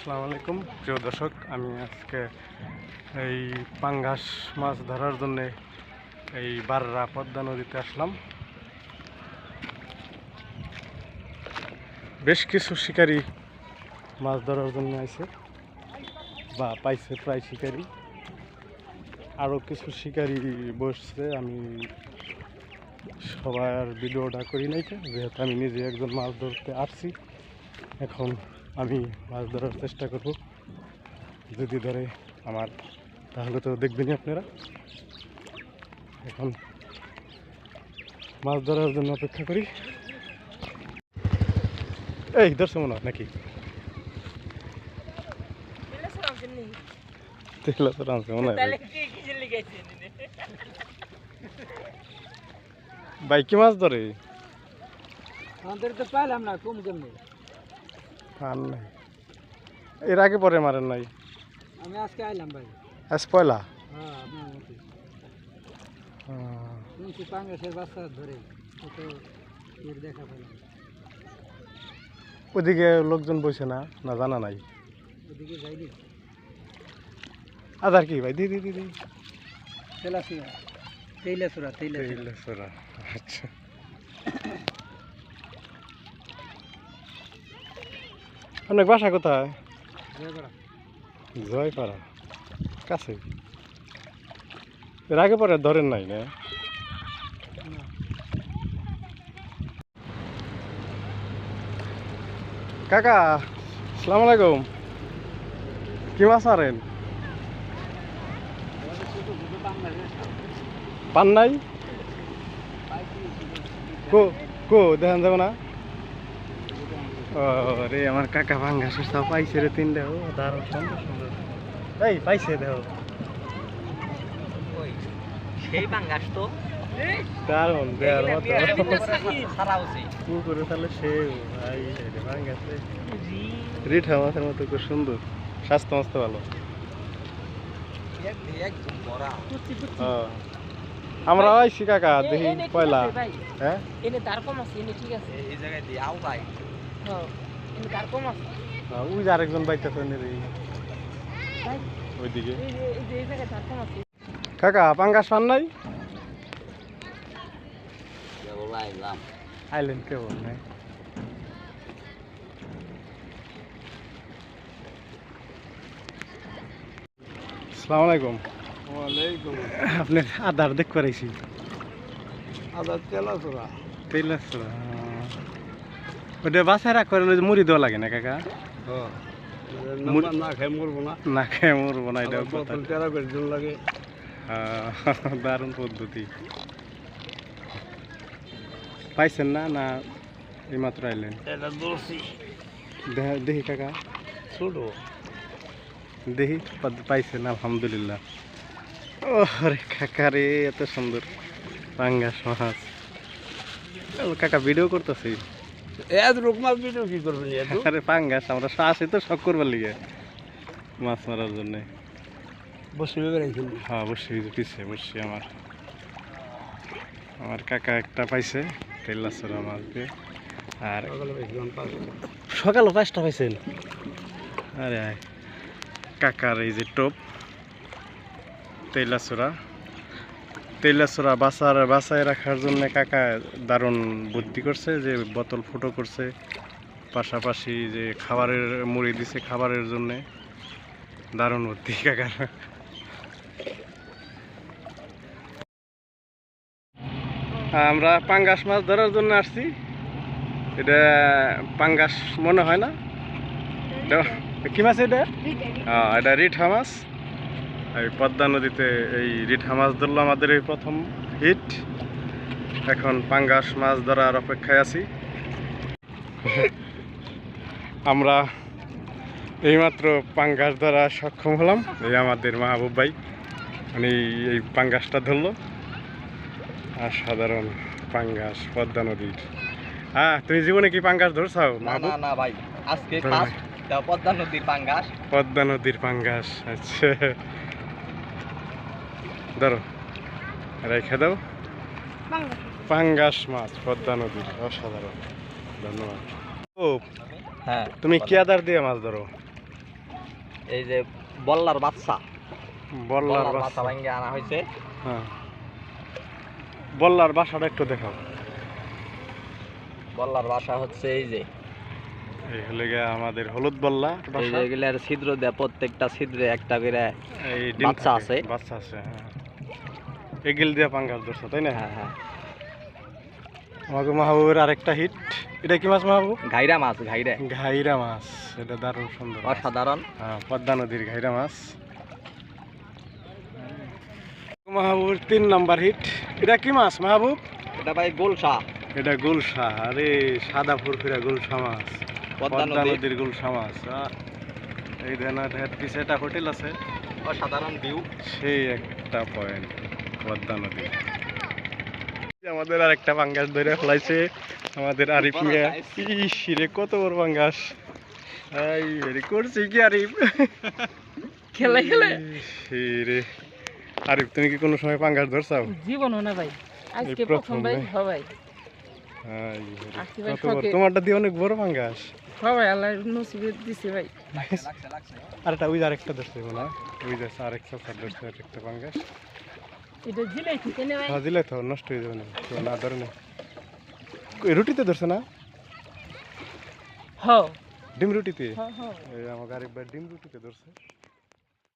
আসসালামু আলাইকুম। প্রিয় দর্শক, আমি আজকে এই পাঙ্গাস মাছ ধরার জন্যে এই বাররা পদ্মা নদীতে আসলাম। বেশ কিছু শিকারী মাছ ধরার জন্য আছে বা পাইছে প্রায় শিকারী। আরও কিছু শিকারী বসছে, আমি সবার ভিডিওটা করি নাই যেহেতু আমি নিজে একজন মাছ ধরতে আসছি। এখন আমি মাছ ধরার চেষ্টা করব। যদি ধরে আমার, তাহলে তো দেখবেনই আপনারা। এখন মাছ ধরার জন্য অপেক্ষা করি। এই, ধরছে মনে হয় নাকি? ভাই। মাছ ধরে? আমাদের তো পাইলাম না, কম কেমনি আর নাই। এর আগে পরে মারেন নাই? আমি আজকে আইলাম ভাই। আজ পয়লা? হ্যাঁ আপনার মতো শুনছি পাঙ্গাসের বাচ্চা ধরে কত এর দেখা পেলাম। ওদিকে লোকজন বসে না না জানা নাই? ওদিকে যাইনি। আধার কি ভাই? দি দি দি দি। তেলাসুরা তেইলাসুরা। তেইলাসুরা আচ্ছা। অনেক বাসা কোথায়? জয়পাড়া। কাছে? এর আগে পরে ধরেন নাই না? কাকা সালাম আলাইকুম। কি মাছ মারেন পান নাই? কো কো দেখান যাবে না? রে আমার কাকা ভাঙ্গা সুস্থ পাইছে রে তিনটা ও দারুণ সুন্দর সুন্দর। এই পাইছে দেখো সেই বাঙ্গাস তো। দারুণ দেওয়ার মতো। পুকুরে তাহলে সে ভাই রে। ভাঙ্গাছে রিঠা মাছের মতো খুব সুন্দর। স্বাস্থ্য মাছ তো ভালো। আমরা কাকা দেখি পয়লা হ্যাঁ? এনে তার কম আছে এনে ঠিক আছে। এই জায়গায় দিয়ে ভাই। হ্যাঁ হ্যাঁ, ওই যে আরেকজন ওইদিকে। কাকা পাঙ্গাস পান নাই? বলাইলাম আইলেন কেবল নাই আসসালামু আলাইকুম। ওয়ালাইকুম। আপনার আধার দেখ করাইছি তেলাসুরা তেল আছে ওটা বাসায় রাখ করেন মুড়ি দেওয়া লাগে না কাকা? না খাই মরবো না না খেয়ে মরবো না বোতল তেরা করে লাগে। দারুণ পদ্ধতি। পাইছেন না না এইমাত্র আইলেন এটা দেখি কাকা। ছোট দেখি পাইছেন আলহামদুলিল্লাহ। ও রে কাকা রে এত সুন্দর পাঙ্গাস মাছ কাকা ভিডিও করতেছি এত রোগ মাছ ভিডিও কি করবেন আরে পাঙ্গাস আমরা আসি তো শখ করবার লিগে মাছ মারার জন্য। বসে বেড়াইছিল হ্যাঁ অবশ্যই এই যে আমার। আমার কাকা একটা পাইছে তেল্লাছড়া মাছ দিয়ে আর সকালও পাঁচটা। পাইছেন? আরে কাকার এই যে টোপ তেলাচোরা তেলাচোরা বাসার বাসায় রাখার জন্য কাকা দারুণ বুদ্ধি করছে যে বোতল ফুটো করছে। পাশাপাশি যে খাবারের মুড়ি দিছে খাবারের জন্যে। দারুণ বুদ্ধি কাকার আমরা পাঙ্গাস মাছ ধরার জন্য আসছি। এটা পাঙ্গাস মনে হয় না? কি মাছ এটা? হ্যাঁ এটা রিঠা মাছ। এই পদ্মা নদীতে এই রিঠা মাছ ধরলো আমাদের এই প্রথম হিট। এখন পাঙ্গাস মাছ ধরার অপেক্ষায় আছি। আমরা এইমাত্র পাঙ্গাস ধরা সক্ষম হলাম। এই আমাদের মাহবুব ভাই উনি এই পাঙ্গাসটা ধরলো। আর সাধারণ পাঙ্গাস পদ্মা নদীর। হ্যাঁ তুমি জীবনে কি পাঙ্গাস ধরছাও না মাহবুব? না না ভাই। আজকে পদ্মা নদীর বাঙ্গাস পদ্মা নদীর পাঙ্গাস আচ্ছা। ধরো রেখে দাও। পাঙ্গাস মাছ পদ্মা নদীর অসাধারণ। ধন্যবাদ। ও হ্যাঁ তুমি কি আদার দিয়ে মাছ ধরো? এই যে বল্লার বাচ্চা। বল্লার বাচ্চা। ভাঙ্গে আনা হয়েছে। হ্যাঁ। বল্লার বাসাটা একটু দেখাও। বল্লার বাসা হচ্ছে এই যে। এই হলে আমাদের হলুদ বল্লা এই এগুলার ছিদ্র দেয় প্রত্যেকটা ছিদ্রে একটা করে এই বাচ্চা আছে। বাচ্চা আছে হ্যাঁ। এগিল দিয়ে পাঙ্গাস ধরছো তাই না? হ্যাঁ হ্যাঁ। আমাকে মাহবুবের আরেকটা হিট এটা কি মাছ মাহবুব? ঘাইরা মাছ ঘাইরা। ঘাইরা মাছ এটা দারুণ সুন্দর। অসাধারণ। হ্যাঁ পদ্মা নদীর ঘাইরা মাছ। মাহবুবের তিন নাম্বার হিট এটা কি মাছ মাহবুব? এটা ভাই গোলসা এটা গুলশা আরে সাদা ফুরফুরা গুলশা মাছ। পদ্মা নদীর। গুলশা মাছ এই দেন পিছে একটা হোটেল আছে। অসাধারণ ভিউ সেই একটা পয়েন্ট পদ্মা নদী আমাদের আর একটা পাঙ্গাস ধরে ফেলাইছে। আমাদের আরিফ মিয়া size। রে কত বড় পাঙ্গাস এই রে করছি কি আরিফ? খেলে খেলে। ইস রে। আরিফ তুমি কি কোনো সময় পাঙ্গাস ধরছাও? জীবন না ভাই। আজকে প্রথম ভাই ভাই। তোমারটা দিয়ে অনেক বড় পাঙ্গাস ভাই আল্লাহ নসিবে দিছে ভাই। আরেকটা ওই যে আরেকটা ধরছে না? ওই যে আরেকটা সার ধরছে আরেকটা পাঙ্গাস এটা জিলাই থেকে নে ভাই। ভাজিলে তো নষ্ট হয়ে যাবে না তো না ধরে না রুটিতে ধরছে না? হ ডিম রুটিতে? হ হ আমার গাড়ি ডিম রুটিতে ধরছে।